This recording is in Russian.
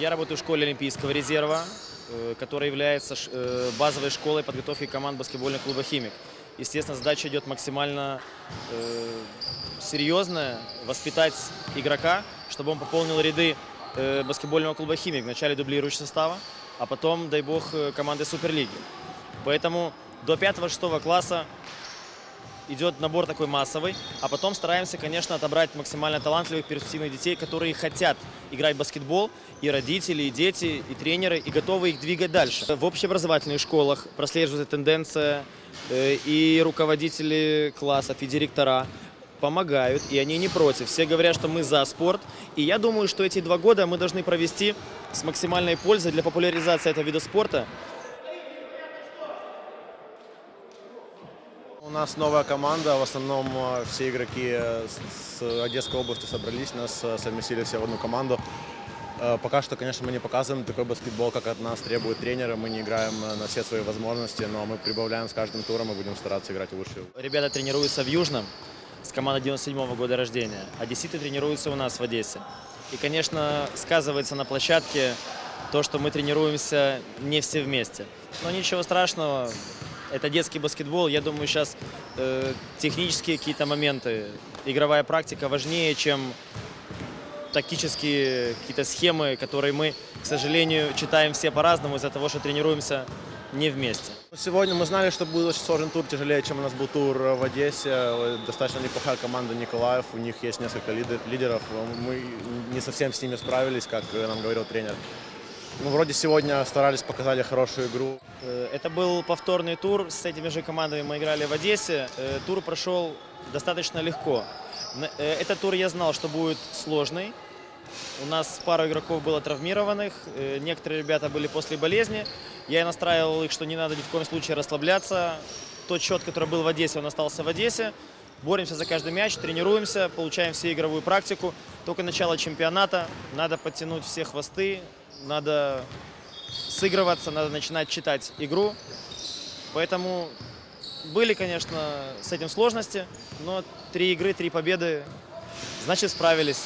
Я работаю в школе Олимпийского резерва, э, которая является э, базовой школой подготовки команд баскетбольного клуба «Химик». Естественно, задача идет максимально э, серьезная – воспитать игрока, чтобы он пополнил ряды баскетбольного клуба «Химик» в начале дублирующего состава, а потом, дай бог, команды Суперлиги. Поэтому до 5-6 класса идет набор такой массовый, а потом стараемся, конечно, отобрать максимально талантливых перспективных детей, которые хотят играть в баскетбол, и родители, и дети, и тренеры, и готовы их двигать дальше. В общеобразовательных школах прослеживается тенденция, э, и руководители классов, и директора помогают, и они не против. Все говорят, что мы за спорт, и я думаю, что эти два года мы должны провести с максимальной пользой для популяризации этого вида спорта, У нас новая команда, в основном э, все игроки э, с Одесской области собрались, нас э, совместили все в одну команду. Пока что, конечно, мы не показываем такой баскетбол, как от нас требуют тренеры, мы не играем на все свои возможности, но мы прибавляем с каждым туром и будем стараться играть лучше. Ребята тренируются в Южном с командой 97 года рождения, а одесситы тренируются у нас в Одессе. И, конечно, сказывается на площадке то, что мы тренируемся не все вместе. Но ничего страшного, это детский баскетбол. Я думаю, сейчас э, технические какие-то моменты, игровая практика важнее, чем тактические какие-то схемы, которые мы, к сожалению, читаем все по-разному из-за того, что тренируемся не вместе. Сегодня мы знали, что будет очень сложный тур, тяжелее, чем у нас был тур в Одессе. Достаточно неплохая команда Николаев, у них есть несколько лиде- лидеров. Мы не совсем с ними справились, как нам говорил тренер. Ну, вроде сегодня старались, показали хорошую игру. Э, Это был повторный тур. С этими же командами мы играли в Одессе. Э, Тур прошел достаточно легко. Э, Этот тур я знал, что будет сложный. У нас пару игроков было травмированных, некоторые ребята были после болезни. Я настраивал их, что не надо ни в коем случае расслабляться. Тот счет, который был в Одессе, он остался в Одессе. Боремся за каждый мяч, тренируемся, получаем всю игровую практику. Только начало чемпионата, надо подтянуть все хвосты, надо сыгрываться, надо начинать читать игру. Поэтому были, конечно, с этим сложности, но три игры, три победы, значит, справились.